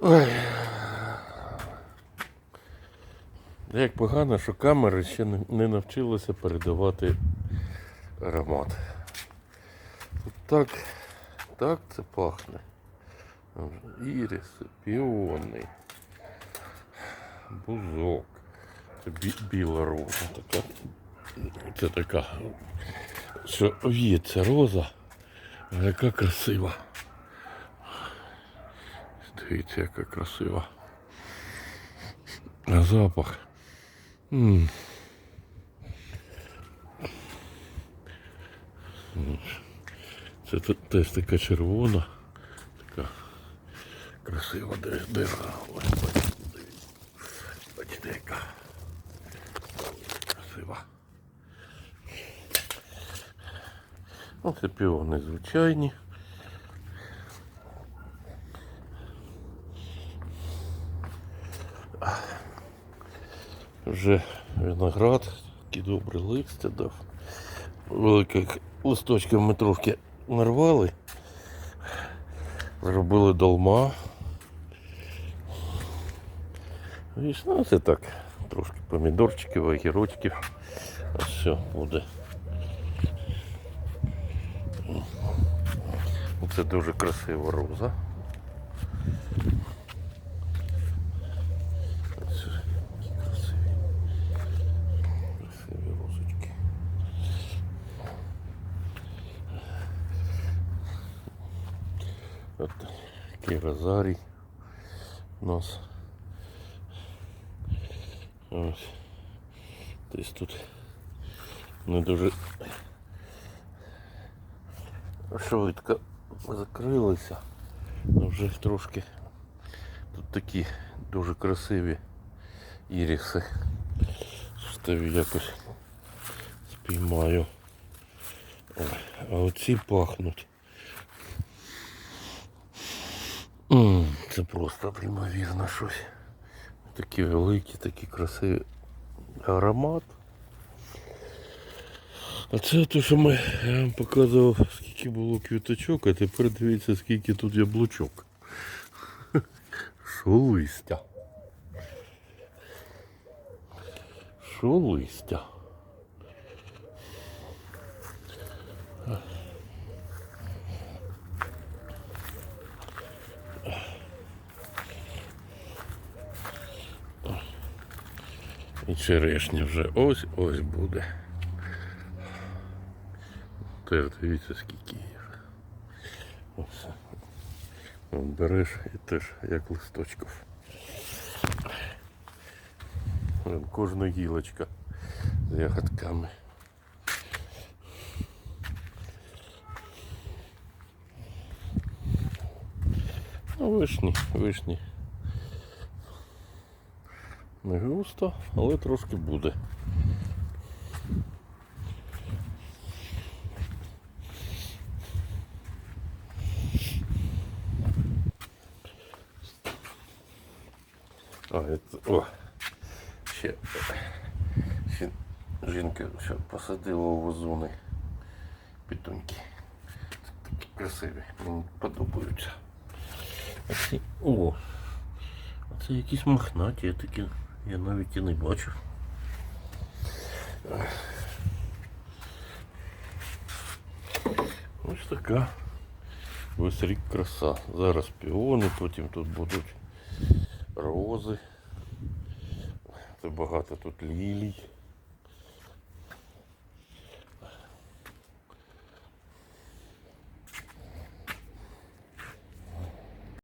Ой. Як погано, що камери ще не- навчилися передавати аромат. От Так, так це пахне. Іриси, піони, бузок. Це бі- біла роза така. Це така, що в'ється роза, яка красива. Дивіться, яка красива. А запах. м Це те- теж така червона, така красива дира. Ось бачите. Бачите, яка красива. Це піони звичайні. Вже виноград, такий добрий листя дав. Великих листочків ми трошки нарвали. Зробили долма. Видиш, ну це так. Трошки помідорчиків, огірочків. Ось все буде. Це дуже красива роза. Ось які красиві. Красиві розочки. От такий розарій у нас. Ось. Десь тут не дуже швидко закрилися. але Вже трошки тут такі дуже красиві іріси. Ставі якось спіймаю. Ой, а оці пахнуть. Це просто неймовірно щось. Такі великі, такі красиві аромат. А це те, що ми я вам показував, скільки було квіточок, а тепер дивіться, скільки тут яблучок. Що листя. Що листя. І черешня вже ось ось буде. Теж дивіться скільки їх. Ось. Береш і теж як листочків. Кожна гілочка з ягодками. Ну, вишні, вишні. Не густо, але трошки буде. А, це, о, ще, ще жінка ще посадила у вазони пітуньки. Такі красиві, мені подобаються. О, це якісь мохнаті, такі, я навіть і не бачив. Ось така весь рік краса. Зараз піони, потім тут будуть рози. Це багато тут лілій.